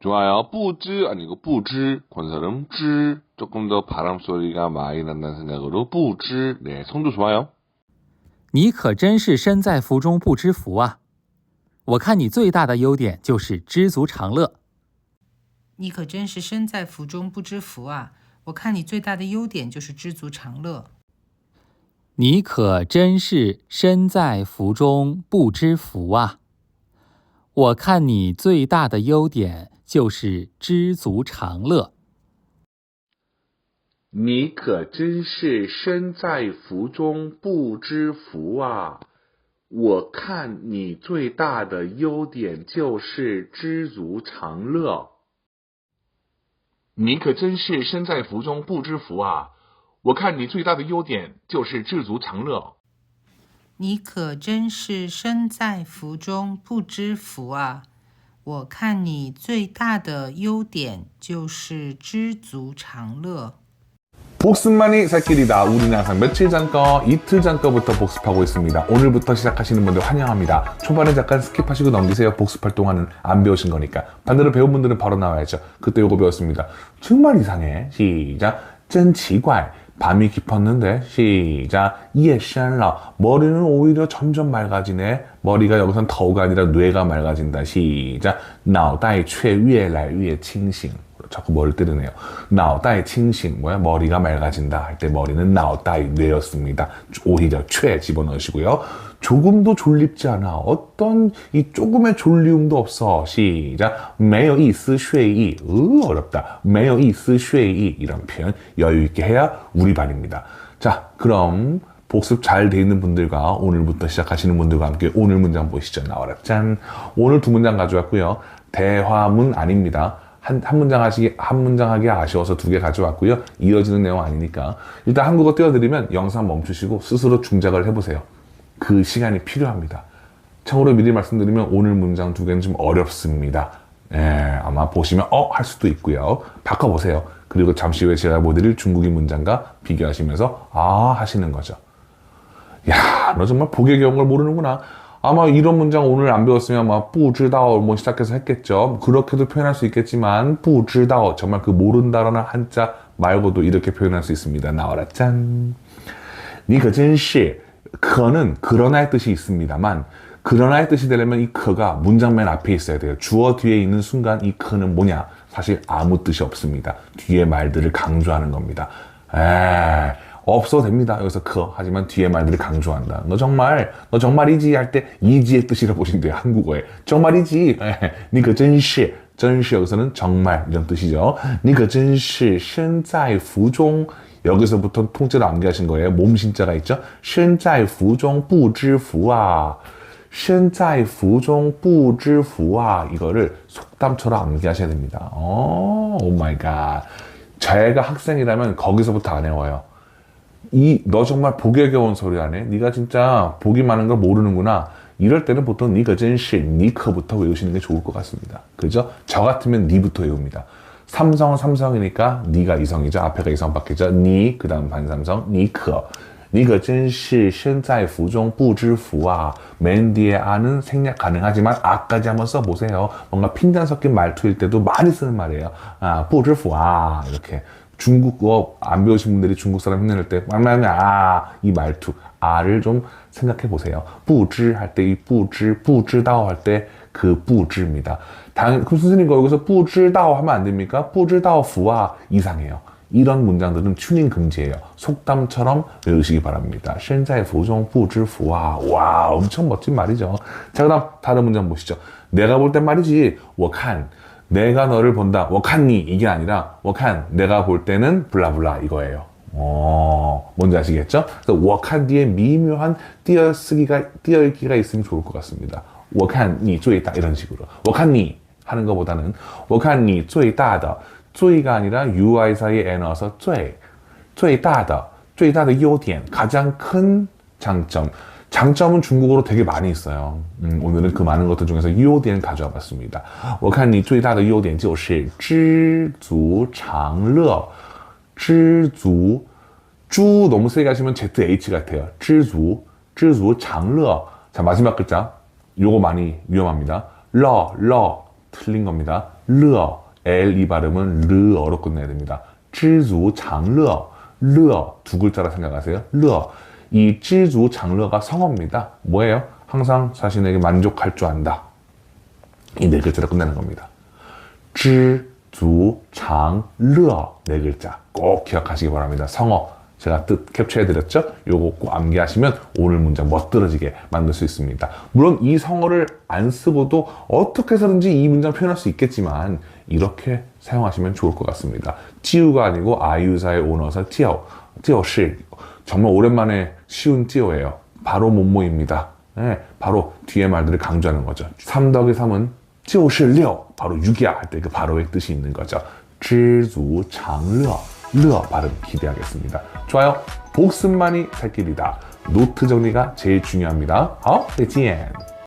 좋아요. 뿌즈 아니고 뿌즈 권사름 쯔 조금 더 바람 소리가 많이 난다는 생각으로 뿌즈 네 성도 좋아요. 你可真是身在福中不知福啊！我看你最大的优点就是知足常乐。你可真是身在福中不知福啊！我看你最大的优点就是知足常乐。你可真是身在福中不知福啊！我看你最大的优点 就是知足常乐。你可真是身在福中不知福啊！我看你最大的优点就是知足常乐。你可真是身在福中不知福啊！我看你最大的优点就是知足常乐。你可真是身在福中不知福啊！我看你最大的优点就是知足常乐。 복습만이 살 길이다. 우리는 항상 며칠 전 거, 이틀 전 거부터 복습하고 있습니다. 오늘부터 시작하시는 분들 환영합니다. 초반에 잠깐 스킵하시고 넘기세요. 복습할 동안은 안 배우신 거니까. 반대로 배운 분들은 바로 나와야죠. 그때 요거 배웠습니다. 정말 이상해. 시작. 真奇怪. 밤이 깊었는데 시작. 이에 샬라. 머리는 오히려 점점 맑아지네. 머리가 여기선 더우가 아니라 뇌가 맑아진다. 시작. 나오다이 최위에날 위에 칭싱. 자꾸 머리를 때리네요. 나오다이 칭싱. 뭐야? 머리가 맑아진다. 할 때 머리는 나오다이 뇌였습니다. 오히려 최 집어넣으시고요. 조금도 졸립지 않아. 어떤 이 조금의 졸리움도 없어. 시작. 매여 이스 쉐이. 으, 어렵다. 매여 이스 쉐이. 이런 표현 여유 있게 해야 우리 반입니다. 자, 그럼 복습 잘 돼 있는 분들과 오늘부터 시작하시는 분들과 함께 오늘 문장 보시죠. 나와라. 짠. 오늘 두 문장 가져왔고요. 대화문 아닙니다. 한, 한 문장 하시기, 한 문장 하기 아쉬워서 두 개 가져왔고요. 이어지는 내용 아니니까. 일단 한국어 띄워드리면 영상 멈추시고 스스로 중작을 해보세요. 그 시간이 필요합니다. 참고로 미리 말씀드리면 오늘 문장 두 개는 좀 어렵습니다. 예, 아마 보시면 어? 할 수도 있고요. 바꿔보세요. 그리고 잠시 후에 제가 보여드릴 중국인 문장과 비교하시면서 아 하시는 거죠. 야, 너 정말 복의 경을 모르는구나. 아마 이런 문장 오늘 안 배웠으면 막 뿌지다오 뭐 시작해서 했겠죠. 그렇게도 표현할 수 있겠지만 뿌지다오 정말 그 모른다라는 한자 말고도 이렇게 표현할 수 있습니다. 나와라 짠. 진시 그는 그러나의 뜻이 있습니다만 그러나의 뜻이 되려면 이 그가 문장 맨 앞에 있어야 돼요. 주어 뒤에 있는 순간 이 그는 뭐냐? 사실 아무 뜻이 없습니다. 뒤에 말들을 강조하는 겁니다. 에 없어도 됩니다. 여기서 그 하지만 뒤에 말들을 강조한다. 너 정말 너 정말이지 할 때 이지의 뜻이라 보시면 돼요. 한국어에 정말이지. 니그 진시 真是 여기서는 정말 이런 뜻이죠. 니그 진시 身在福中 여기서부터 통째로 암기하신 거예요. 몸 신자가 있죠. 身在福中不知福啊.身在福中不知福啊. 이거를 속담처럼 암기하셔야 됩니다. 오, 오 마이 갓. 제가 학생이라면 거기서부터 안 외워요. 이 너 정말 복에 겨운 소리 하네. 네가 진짜 복이 많은 걸 모르는구나. 이럴 때는 보통 니가 진시 니커부터 외우시는 게 좋을 것 같습니다. 그죠? 저 같으면 니부터 외웁니다. 삼성은 삼성이니까 니가 이성이죠. 앞에가 이성밖에죠. 니 그다음 반삼성 니커. 니가 진시 身在福中不知福啊. 맨 뒤에 아는 생략 가능하지만 아까지 한번 써보세요. 뭔가 핀잔 섞인 말투일 때도 많이 쓰는 말이에요. 아, 不知福啊 이렇게. 중국어 안 배우신 분들이 중국 사람 흉내낼 때 말하면 아이 말투 아를 좀 생각해 보세요. 不知 할 때 이 不知 不知道 할 때 그 不知입니다. 당 그럼 선생님 여기서 不知道 하면 안 됩니까? 不知道福아 이상해요. 이런 문장들은 튜닝 금지예요. 속담처럼 외우시기 바랍니다. 身在福中不知福啊. 와, 엄청 멋진 말이죠. 자, 그다음 다른 문장 보시죠. 내가 볼 땐 말이지. 我看 내가 너를 본다. 我看你 이게 아니라 我看 내가 볼 때는 블라블라 이거예요. 어, 뭔지 아시겠죠? 그래서 我看 뒤에 미묘한 띄어쓰기가 띄어읽기가 있으면 좋을 것 같습니다. 我看你 最大 이런 식으로. 我看你 하는 것보다는 我看你 最大的 最가 아니라 UI 사이에 에 넣어서 最 最大的 最大的优点 가장 큰 장점 장점은 중국어로 되게 많이 있어요. 음, 오늘은 그 많은 것들 중에서 요点 가져와 봤습니다. 我看你最大的优点就是知足常乐.知足, 주 너무 세게 하시면 ZH 같아요. 知足, 知足 常乐. 자, 마지막 글자. 요거 많이 위험합니다. 러, 러 틀린 겁니다. 르어 L 이 발음은 르어로 끝내야 됩니다. 쯔주 장르어 르어 두 글자라 생각하세요. 르어 이 쯔주 장르어가 성어입니다. 뭐예요? 항상 자신에게 만족할 줄 안다. 이 네 글자로 끝내는 겁니다. 쯔, 주, 장, 르어 네 글자 꼭 기억하시기 바랍니다. 성어 제가 뜻 캡처해드렸죠? 요거 꼭 암기하시면 오늘 문장 멋들어지게 만들 수 있습니다. 물론 이 성어를 안 쓰고도 어떻게 해서든지 이 문장 표현할 수 있겠지만 이렇게 사용하시면 좋을 것 같습니다. 찌우가 아니고 아유사의 오너사 찌오, 찌오시 정말 오랜만에 쉬운 찌오예요. 바로 못모입니다. 네, 바로 뒤에 말들을 강조하는 거죠. 3 더하기 3은 就是六 바로 6이야 할 때 그 바로의 뜻이 있는 거죠. 知足常乐 르어 발음 기대하겠습니다. 좋아요. 복습만이 살 길이다. 노트 정리가 제일 중요합니다. 好，再见。